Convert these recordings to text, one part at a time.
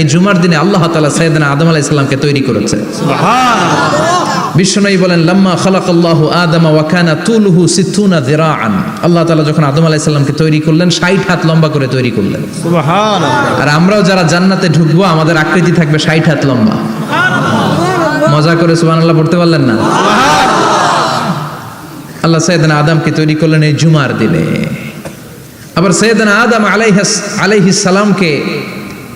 এই জুমার দিনে আল্লাহ তালা সৈয়দনা আদম আলাইসাল্লামকে তৈরি করেছে। বিশ্বনয়ী বলেন লাম্মা খালাকাল্লাহু আদামা ওয়াকানা তুলহু যিরাআন। আল্লাহ তাআলা যখন আদম আলাইহিস সালামকে তৈরি করলেন 60 হাত লম্বা করে তৈরি করলেন। আর আমরাও যারা জান্নাতে ঢুকবো আমাদের আকৃতি থাকবে 60 হাত লম্বা। মজা করে সুবহানাল্লাহ পড়তে পারলেন না? আল্লাহ আদমকে তৈরি করলেন এই জুমার দিনে। আবার সৈয়দনা আদম আলাইহিস আলাইহিস সালামকে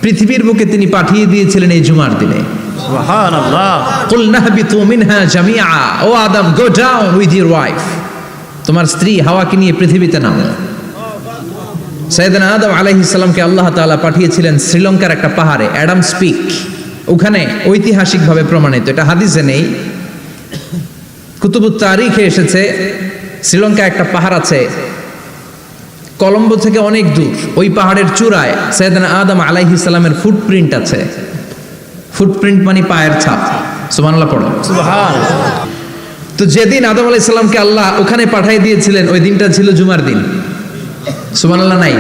পৃথিবীর বুকে তিনি পাঠিয়ে দিয়েছিলেন এই জুমার দিনে। O Adam go down with your wife. তোমার স্ত্রী হাওয়াকে নিয়ে পৃথিবীতে নামো সৈয়দনা আদম আলাইহিস সালামকে আল্লাহ তাআলা পাঠিয়েছিলেন শ্রীলঙ্কার একটা পাহাড়ে অ্যাডাম স্পিক। ওখানে ঐতিহাসিকভাবে প্রমাণিত এটা হাদিসে নেই। কুতুবুত তারিখে এসেছে শ্রীলঙ্কা একটা পাহাড় আছে কলম্বো থেকে অনেক দূর ওই পাহাড়ের চূড়ায় সৈয়দনা আদম আলাইহিস সালামের ফুটপ্রিন্ট আছে। ফুটপ্রিন্ট মানে পায়ের ছাপ। সুবহানাল্লাহ পড়ো। তো যেদিন আদম আলাইহিস সালামকে আল্লাহ ওখানে পাঠিয়ে দিয়েছিলেন ওই দিনটা ছিল জুমার দিন। সুবহানাল্লাহ নাই?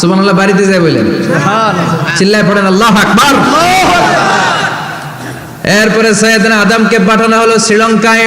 সুবহানাল্লাহ। বাড়িতে যায় বলেন। চিল্লায় পড়েন আল্লাহ আকবার! এরপরে সৈয়দনা আদমকে পাঠানো হলো শ্রীলঙ্কায়।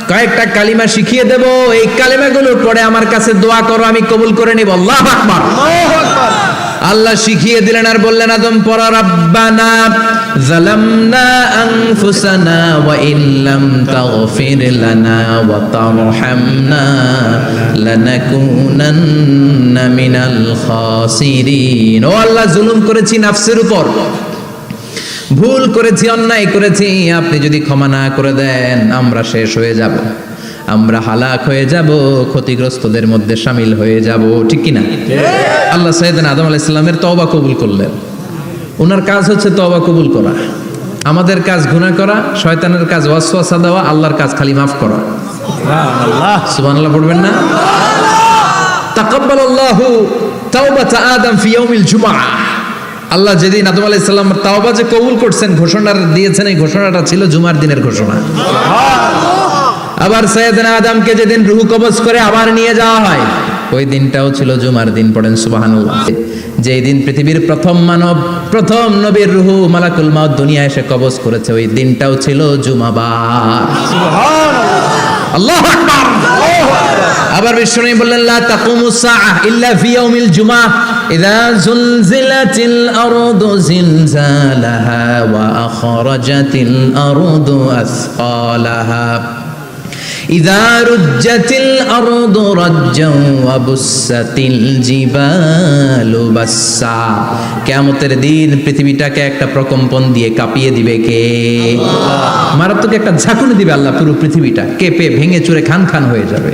কয়েকটা কালিমা শিখিয়ে দেব। এই কালিমাগুলোর পরে আমার কাছে দোয়া করো আমি কবুল করে নিব। আল্লাহ আকবার। আল্লাহ শিখিয়ে দিলেন আর বললেন আদম পরা রাব্বানা জালামনা আনফুসানা ওয়া ইল্লাম তাগফির লানা ওয়া তারহামনা লানাকুনান্না মিনাল খাসিরিন। ও আল্লাহ জুলুম করেছি নাফসের উপর। ভুল করেছি অন্যায় করেছি আপনি যদি ক্ষমা না করে দেন আমরা শেষ হয়ে যাব। আমরা হালাক হয়ে যাব ক্ষতিগ্রস্তদের মধ্যে সামিল হয়ে যাব ঠিক কিনা? আল্লাহ সাইদিন আদম আলাহ ইসলামের তওবা কবুল করলেন। ওনার কাজ হচ্ছে তওবা কবুল করা। আমাদের কাজ গুনাহ করা শয়তানের কাজ ওয়াসওয়াসা দেওয়া আল্লাহর কাজ খালি মাফ করা। সুবহানাল্লাহ পড়বেন না? তাকাব্বালাল্লাহু তাওবাতা আদম ফি ইয়াউমিল জুমআ। আল্লাহ যেদিন আদম আলাইহিস সালাম তাওবা যে কবুল করছেন ঘোষণা দিয়েছেন এই ঘোষণাটা ছিল জুমার দিনের ঘোষণা। আবার সৈয়দনা আদমকে যেদিন রুহু কবজ করে আবার নিয়ে যাওয়া হয় ওই দিনটাও ছিল জুমার দিন পড়েন সুবহানাল্লাহ। যেই দিন পৃথিবীর প্রথম মানব প্রথম নবীর রুহু মালাকুল মাউত দুনিয়া এসে কবজ করেছে ওই দিনটাও ছিল জুমাবার। আল্লাহ আকবার! আবার বিশ্বনবী বললেন, লা তাকুমু সাআহ ইল্লা ফি ইয়াউমিল জুমআহ ইযা জুলজিলাতিল আরদু জিলজালাহা ওয়া আখরাজাতিল আরদু আসকালাহা ইযা রুজ্জাতিল আরদু রাজ্জাও ওয়া বুসাতিল জিবালু বাসা কিয়ামতের দিন পৃথিবীটাকে একটা প্রকম্পন দিয়ে কাঁপিয়ে দিবে কে? মারাত্মক একটা ঝাঁকুনি দিবে আল্লাহ পুরো পৃথিবীটা। কেঁপে ভেঙে চুরে খান খান হয়ে যাবে।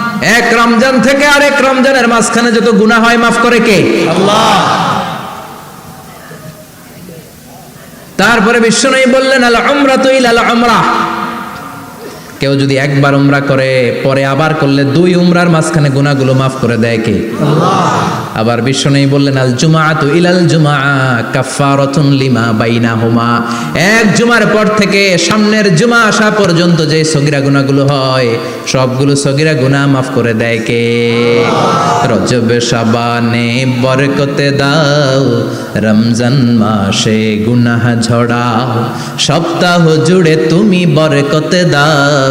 এক রমজান থেকে আরেক রমজানের মাঝখানে যত গুনাহ হয় মাফ করে কে? আল্লাহ। তারপরে বিশ্বনবী বললেন আল উমরাতু ইলা আল উমরাহ কেউ যদি একবার উমরা করে পরে আবার করলে দুই উমরার মাঝখানে গুনাহগুলো মাফ করে দেয় কে? আবার বিশ্ব নেই বললেন আল জুমা জুমাআতু ইলাল জুমা কাফারাতুন লিমা বাইনাহুমা। এক জুমার পর থেকে সামনের জুমা আসা পর্যন্ত যে সগিরা গুনাহগুলো হয় সবগুলো সগিরা গুনাহ মাফ করে দেয় কে? রজবে শাবানে বরকতে দাও রমজান মাসে গুনাহ ঝড়াও সপ্তাহ জুড়ে তুমি বরকতে দাও।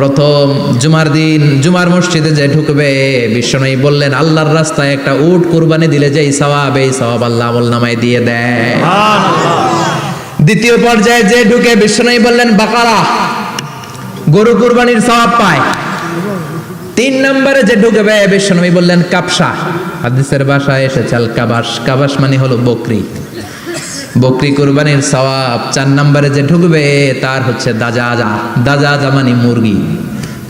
প্রথম জুমার দিন জুমার মসজিদে যে ঢুকবে বিশ্বনবী বললেন আল্লাহর রাস্তায় একটা উট কুরবানি দিলে যেই সওয়াব এই সওয়াব আল্লাহ নামায় দিয়ে দেয়। দ্বিতীয় পর্যায়ে যে ঢুকে বিশ্বনবী বললেন বাকারা গরু কুরবানির সওয়াব পায়। তিন নম্বরে যে ঢুকবে বিশ্বনবী বললেন কাপসা হাদিসের বাসায় এসেছে আল কাবাস কাবাস মানে হলো বকরি। বকরি কুরবানির সওয়াব চার নম্বরে যে ঢুকবে তার হচ্ছে দাজাজা। দাজাজা মানে মুরগি।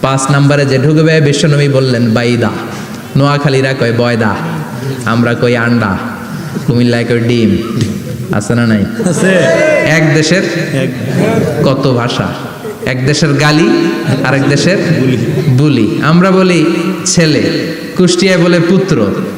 পাঁচ নম্বরে যে ঢুকবে বিশ্বনবী বললেন বাইদা। নোয়াখালীরা কয় বয়দা আমরা কই আন্ডা। কুমিল্লায় কই ডিম। আছে না নাই? এক দেশের এক। কত ভাষা? এক দেশের গালি আরেক দেশের বুলি। আমরা বলি ছেলে কুষ্টিয়ায় বলে পুত্র।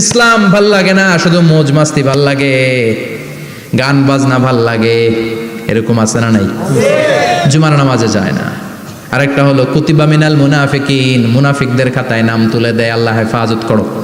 ইসলাম ভালো লাগে না, শুধু মৌজ মাস্তি ভালো লাগে। গান বাজনা ভালো লাগে, এরকম আছে না নাই? জুমার নামাজে যায় না। আরেকটা হলো, কুতিবা মিনাল মুনাফিকিন, মুনাফিকদের খাতায় নাম তুলে দেয়, আল্লাহ হেফাজত করো।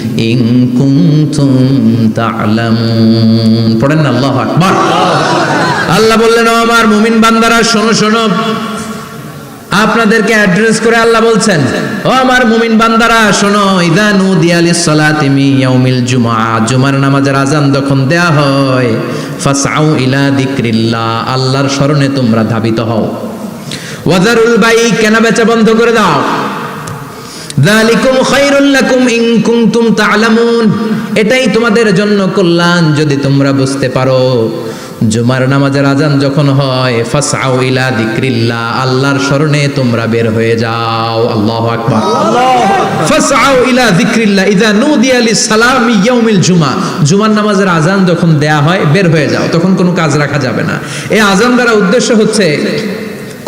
ইং কুন্তুম তা'লামুন। পড়েন না আল্লাহু আকবার। আল্লাহ বললেন, ও আমার মুমিন বান্দারা, শোনো শোনো। আপনাদেরকে অ্যাড্রেস করে আল্লাহ বলছেন, ও আমার মুমিন বান্দারা, শোনো, ইদা নুদিয়া তিমি মিয়াউমিল জুমআ। জুমার নামাজের আজান যখন দেয়া হয় ফাসাউ ইলা যিকরিল্লাহ। আল্লাহর শরণে তোমরা ধাবিত হও। ওয়াজারুল বাই, কেনা বেচা বন্ধ করে দাও। যালিকুম খায়রুল লাকুম ইন কুনতুম এটাই তোমাদের জন্য কল্যাণ যদি তোমরা বুঝতে পারো। জুমার নামাজের আজান যখন হয়, ফাসআউ ইলা যিকরিল্লাহ, আল্লাহর স্মরণে তোমরা বের হয়ে যাও। আল্লাহু আকবার। ফাসআউ ইলা যিকরিল্লাহ, ইযা নুদিয়া লিস-সালামি ইয়াউমিল জুমা। জুমার নামাজের আজান যখন দেয়া হয়, বের হয়ে যাও। তখন কোনো কাজ রাখা যাবে না। এই আজান দ্বারা উদ্দেশ্য হচ্ছে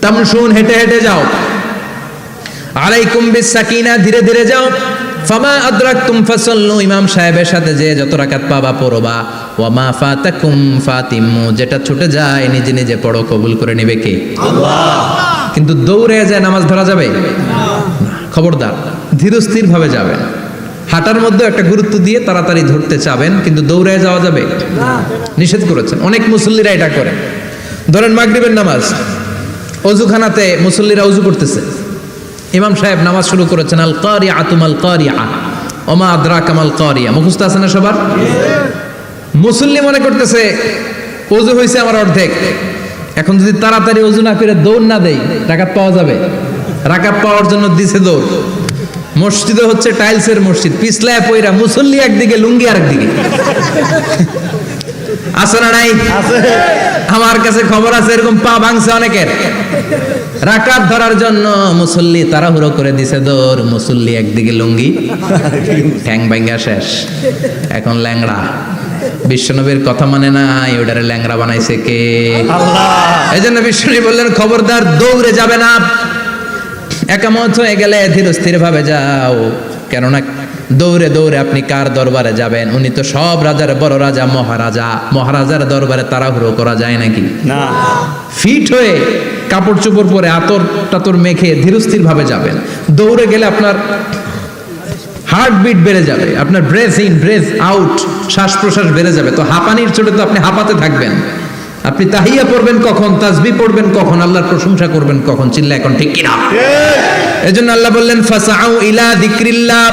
তামশুন হেঁটে হেঁটে যাও। আলাইকুম বিসাকিনা ধীরে ধীরে যাও। ফামা আদরাকতুম ফাসাল্লু ইমাম সাহেবের সাথে যে যত রাকাত পাবা পড়বা। ওয়া মা ফাতাকুম ফাতিম্মু যেটা ছুটে যায় নিজে নিজে পড়ো কবুল করে নেবে কে? কিন্তু দৌড়ে যায় নামাজ ধরা যাবে। খবরদার ধীরস্থির ভাবে যাবেন হাঁটার মধ্যে একটা গুরুত্ব দিয়ে তাড়াতাড়ি ধরতে চাবেন কিন্তু দৌড়ে যাওয়া যাবে? নিষেধ করেছেন। অনেক মুসল্লিরা এটা করে। ধরেন মাগরিবের নামাজ। অজুখানাতে মুসল্লিরা অজু করতেছে। ইমাম সাহেব নামাজ শুরু করেছেন আল কারিয়া আতুমাল কারিয়া ওমা আদ্রা কামাল কারিয়া মুখস্থ আছে না সবার? মুসল্লি মনে করতেছে অজু হয়েছে আমার অর্ধেক। এখন যদি তাড়াতাড়ি অজু না করে দৌড় না দেই, রাকাত পাওয়া যাবে? রাকাত পাওয়ার জন্য দিছে দৌড়। মসজিদে হচ্ছে টাইলসের মসজিদ, পিছলায় পয়রা মুসল্লি একদিকে, লুঙ্গি আরেকদিকে। আছে না নাই? আমার কাছে খবর আছে এরকম পা ভাঙছে অনেকের। রাকাত ধরার জন্য মুসল্লি তাড়াহুড়ো করে দিছে দৌড় মুসল্লি একদিকে লুঙ্গি ঠ্যাং ভাঙ্গা শেষ। এখন ল্যাংড়া। বিশ্বনবীর কথা মানে নাই ওটারে ল্যাংড়া বানাইছে কে? আল্লাহ। এই জন্য বিশ্বনবী বললেন খবরদার দৌড়ে যাবে না। একামত হয়ে গেলে ধীর স্থির ভাবে যাও। কেননা দৌড়ে দৌড়ে আপনি কার দরবারে যাবেন? উনি তো সব রাজার বড় রাজা মহারাজা। মহারাজার দরবারে তাড়াহুড়ো করা যায় নাকি? না। ফিট হয়ে কাপড় চোপড় পরে আতর টাতর মেখে ধীরস্থির ভাবে যাবেন। দৌড়ে গেলে আপনার হার্টবিট বেড়ে যাবে আপনার ব্রেথ ইন ব্রেথ আউট শ্বাস প্রশ্বাস বেড়ে যাবে। তো হাঁপানির চোটে তো আপনি হাঁপাতে থাকবেন। আপনি তাহিয়া পড়বেন কখন তাজবি পড়বেন কখন আল্লাহর প্রশংসা করবেন কখন চিল্লা এখন ঠিক কিনা? এজন্য আল্লাহ বললেন ফাসাউ ইলা যিকরিল্লাহ।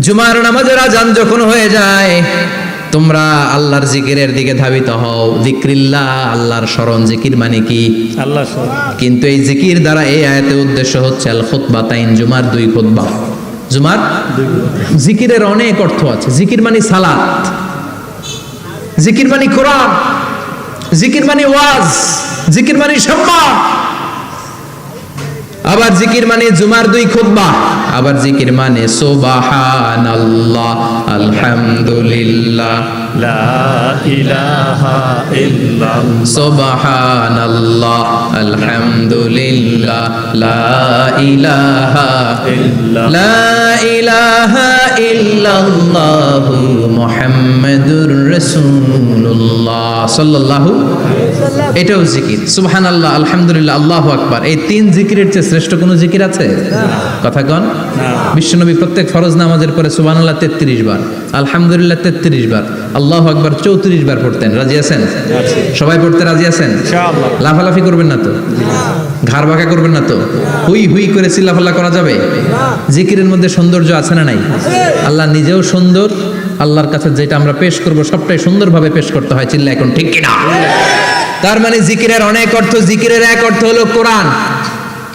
জুমার নামাজের আজান যখন হয়ে যায় তোমরা আল্লাহর জিকিরের দিকে ধাবিত হও। যিকরিল্লাহ আল্লাহর স্মরণ। জিকির মানে কি? আল্লাহ কিন্তু এই জিকির দ্বারা এই আয়াতে উদ্দেশ্য হচ্ছে আল খুতবা তাইন জুমার দুই খুতবা। জুমার জিকিরের অনেক অর্থ আছে। জিকির মানে সালাত। জিকির মানে কোরআন। জিকির মানে ওয়াজ। জিকির মানে সম্মান। আবার জিকির মানে জুমার দুই খুতবা। আবার জিকির মানে সুবহানাল্লাহ আলহামদুলিল্লাহ। সুবহানাল্লাহ আলহামদুলিল্লাহ লা ইলাহা লা ইলাহা ইল্লাল্লাহ মুহাম্মাদুর রাসূলুল্লাহ সাল্লাল্লাহু এটাও জিকির। সুবহানাল্লাহ আলহামদুলিল্লাহ আল্লাহু আকবার। এই তিন জিকিরের চেয়ে শ্রেষ্ঠ কোনো জিকির আছে? কথা কন। বিশ্বনবী প্রত্যেক ফরজ নামাজের পরে সুবহানাল্লাহ 33 বার আলহামদুলিল্লাহ 33 বার আল্লাহু আকবার 34 বার পড়তেন। রাজি আছেন? সবাই পড়তে রাজি আছেন? লাফালাফি করবেন না তো? ঘাড় বাঁকা করবেন না তো? হুই হুই করে চিল্লাফাল্লা করা যাবে? জিকিরের মধ্যে সৌন্দর্য আছে না নাই? আল্লাহ নিজেও সুন্দর আল্লাহর কাছে যেটা আমরা পেশ করব সবটাই সুন্দরভাবে পেশ করতে হয় চিল্লা এখন ঠিক কিনা? তার মানে জিকিরের অনেক অর্থ জিকিরের এক অর্থ হলো কোরআন।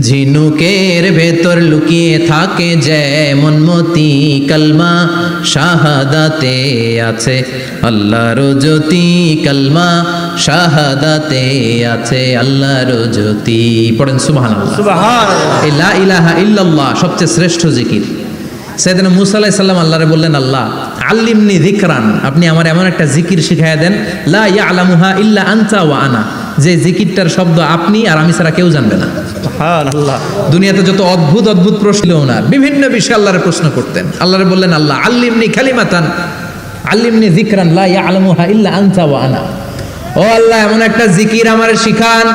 ঝিনুকের ভেতর লুকিয়ে থাকে যেমন মতি কালমা শাহাদাতে আছে। আল্লাহর জ্যোতি কালমা শাহাদাতে আছে। আল্লাহর জ্যোতি পড়েন এই লা ইলাহা ইল্লাল্লাহ সবচেয়ে শ্রেষ্ঠ জিকির। সেদিন মুসা সালাম আল্লাহরে বললেন আল্লাহ আল্লিমনি যিকরান। আপনি আমার এমন একটা জিকির শিখাইয়া দেন লা ইয়ালামুহা ইল্লা আনতা ওয়া আনা। যে জিকিরটার শব্দ আপনি আর আমি ছাড়া কেউ জানবে না। দুনিয়াতে যত অদ্ভুত অদ্ভুত প্রশ্ন ওনার বিভিন্ন বিষয়ে আল্লাহরে প্রশ্ন করতেন। আল্লাহরে বললেন আল্লাহ আল্লিমনি খালিমাতান আল্লিমনি জিকরান লা ইয়ালামুহা ইল্লা আনতা ওয়া আনা। ও আল্লাহ এমন একটা জিকির আমারে শিখান।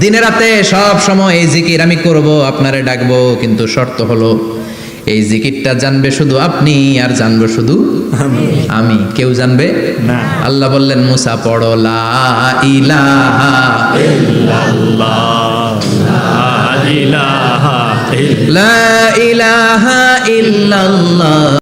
দিনে রাতে সব সময় এই জিকির আমি করব আপনারে ডাকবো কিন্তু শর্ত হলো এই জিকিরটা জানবে শুধু আপনি আর জানবে শুধু আমি। কেউ জানবে? না। আল্লাহ বললেন মুসা পড়ো লা ইলাহা ইল্লাল্লাহ। ইলাহা ইল্লাল্লাহ।